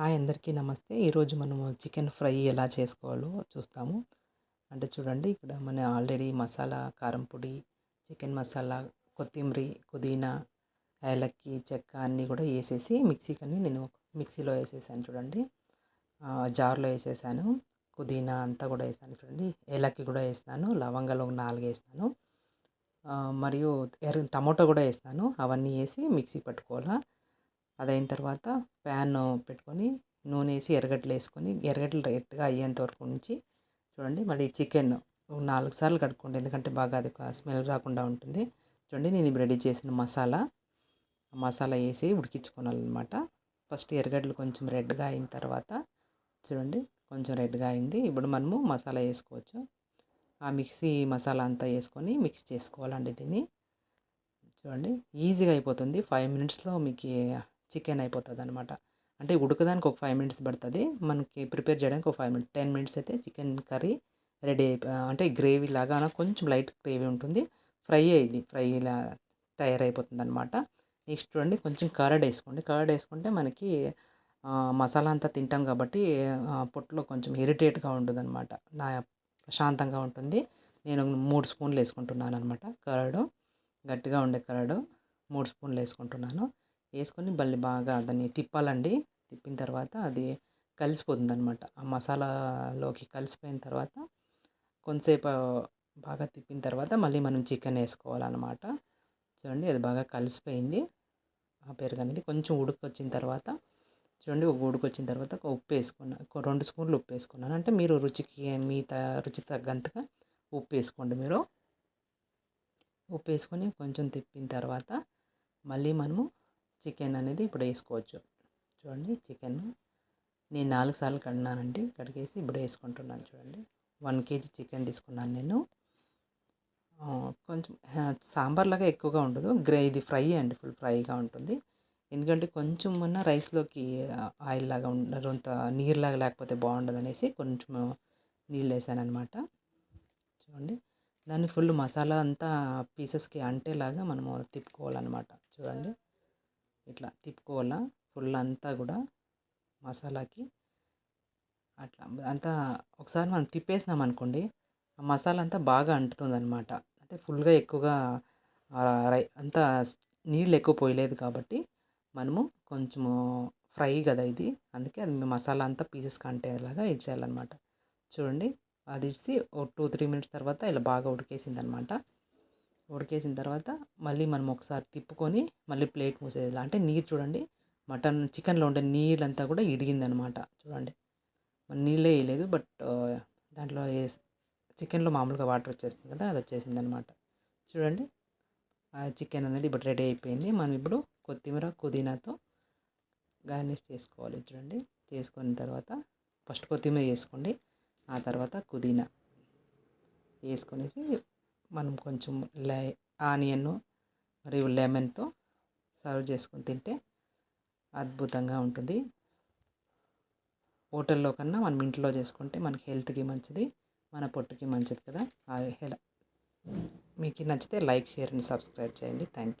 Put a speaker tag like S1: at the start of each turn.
S1: Hi అందరికీ నమస్తే. ఈరోజు మనము చికెన్ ఫ్రై ఎలా చేసుకోవాలో చూస్తాము. అంటే చూడండి ఇక్కడ మన ఆల్రెడీ మసాలా కారం పొడి చికెన్ మసాలా కొత్తిమీర పుదీనా యాలక్కి చెక్క అన్నీ కూడా వేసేసి మిక్సీకి అన్ని నేను మిక్సీలో వేసేసాను చూడండి. జార్లో వేసేసాను. పుదీనా అంతా కూడా వేసాను చూడండి. ఏలక్కి కూడా వేస్తాను లవంగాలు ఒక నాలుగు వేస్తాను మరియు ఎర్ర టమోటా కూడా వేస్తాను అవన్నీ వేసి మిక్సీ పట్టుకోవాలా. అదైన తర్వాత ప్యాన్ పెట్టుకొని నూనె వేసి ఎర్రగడ్డలు వేసుకొని ఎర్రగడ్డలు రెడ్గా అయ్యేంత వరకు ఉంచి చూడండి మళ్ళీ చికెన్ నాలుగు సార్లు కడుక్కోండి. ఎందుకంటే బాగా అది స్మెల్ రాకుండా ఉంటుంది. చూడండి నేను రెడీ చేసిన మసాలా. మసాలా వేసి ఉడికించుకోవాలన్నమాట. ఫస్ట్ ఎర్రగడ్డలు కొంచెం రెడ్గా అయిన తర్వాత చూడండి కొంచెం రెడ్గా అయింది. ఇప్పుడు మనము మసాలా వేసుకోవచ్చు. ఆ మిక్సీ మసాలా అంతా వేసుకొని మిక్స్ చేసుకోవాలండి దీన్ని. చూడండి ఈజీగా అయిపోతుంది. ఫైవ్ మినిట్స్లో మీకు చికెన్ అయిపోతుంది అనమాట అంటే ఉడకడానికి ఒక ఫైవ్ మినిట్స్ పడుతుంది. మనకి ప్రిపేర్ చేయడానికి ఒక ఫైవ్ మినిట్స్ టెన్ మినిట్స్ అయితే చికెన్ కర్రీ రెడీ అయిపో అంటే గ్రేవీ లాగా కొంచెం లైట్ గ్రేవీ ఉంటుంది. ఫ్రై అయ్యింది ఫ్రైలా తయారైపోతుంది అయిపోతుంది అనమాట నెక్స్ట్ చూడండి కొంచెం కర్డ్ వేసుకోండి. కర్డ్ వేసుకుంటే మనకి మసాలా అంతా తింటాం కాబట్టి పొట్టులో కొంచెం ఇరిటేట్గా ఉంటుంది అనమాట నా ప్రశాంతంగా ఉంటుంది. నేను మూడు స్పూన్లు వేసుకుంటున్నాను అనమాట కర్డ్. గట్టిగా ఉండే కర్డ్ మూడు స్పూన్లు వేసుకుంటున్నాను. వేసుకొని మళ్ళీ బాగా దాన్ని తిప్పాలండి. తిప్పిన తర్వాత అది కలిసిపోతుంది అనమాట ఆ మసాలాలోకి కలిసిపోయిన తర్వాత కొంతసేపు బాగా తిప్పిన తర్వాత మళ్ళీ మనం చికెన్ వేసుకోవాలన్నమాట. చూడండి అది బాగా కలిసిపోయింది. ఆ పెరుగు అనేది కొంచెం ఉడికొచ్చిన తర్వాత చూడండి ఒక ఉడికొచ్చిన తర్వాత ఒక ఉప్పు వేసుకున్నాను రెండు స్పూన్లు ఉప్పు వేసుకున్నాను. అంటే మీరు రుచికి మీ త రుచి తగ్గంతగా ఉప్పు వేసుకోండి మీరు. ఉప్పు వేసుకొని కొంచెం తిప్పిన తర్వాత మళ్ళీ మనము చికెన్ అనేది ఇప్పుడు వేసుకోవచ్చు. చూడండి చికెన్ నేను నాలుగు సార్లు కడినానండి కడిగేసి ఇప్పుడు వేసుకుంటున్నాను చూడండి. వన్ కేజీ చికెన్ తీసుకున్నాను నేను. కొంచెం సాంబార్లాగా ఎక్కువగా ఉండదు. గ్రే ఇది ఫ్రై అండి ఫుల్ ఫ్రైగా ఉంటుంది. ఎందుకంటే కొంచెం ఉన్న రైస్లోకి ఆయిల్ లాగా అంత నీరులాగా లేకపోతే బాగుండదు అనేసి కొంచెం నీళ్ళు వేసాను అనమాట చూడండి దాన్ని ఫుల్ మసాలా అంతా పీసెస్కి అంటేలాగా మనము తిప్పుకోవాలన్నమాట. చూడండి. ఇట్లా తిప్పుకోవాలా? ఫుల్ అంతా కూడా మసాలాకి అట్లా. అంతా ఒకసారి మనం తిప్పేసినాం అనుకోండి ఆ మసాలా అంతా బాగా అంటుతుంది అనమాట అంటే ఫుల్గా ఎక్కువగా రై అంతా నీళ్ళు ఎక్కువ పోయలేదు కాబట్టి మనము కొంచెము ఫ్రై కదా ఇది. అందుకే అది మసాలా అంతా పీసెస్కి అంటేలాగా ఇడ్చేయాలన్నమాట చూడండి అది ఇడిచి ఓ టూ త్రీ మినిట్స్ తర్వాత ఇలా బాగా ఉడికేసింది అనమాట ఉడికేసిన తర్వాత మళ్ళీ మనం ఒకసారి తిప్పుకొని మళ్ళీ ప్లేట్ మూసేయాలి? అంటే నీరు చూడండి మటన్ చికెన్లో ఉండే నీళ్ళంతా కూడా ఇడిగిందనమాట. చూడండి. నీళ్ళే వేయలేదు బట్ దాంట్లో చికెన్లో మామూలుగా వాటర్ వచ్చేస్తుంది కదా అది వచ్చేసింది అనమాట చూడండి. ఆ చికెన్ అనేది ఇప్పుడు రెడీ అయిపోయింది. మనం ఇప్పుడు కొత్తిమీర పుదీనాతో గార్నిష్ చేసుకోవాలి చూడండి. చేసుకున్న తర్వాత ఫస్ట్ కొత్తిమీర వేసుకోండి. ఆ తర్వాత పుదీనా వేసుకొనేసి మనం కొంచెం లై ఆనియన్ మరియు లెమన్తో సర్వ్ చేసుకొని తింటే అద్భుతంగా ఉంటుంది. హోటల్లో కన్నా మనం ఇంట్లో చేసుకుంటే మనకి హెల్త్కి మంచిది మన పొట్టుకి మంచిది కదా. మీకు నచ్చితే లైక్ షేర్ అండ్ సబ్స్క్రైబ్ చేయండి. Thank you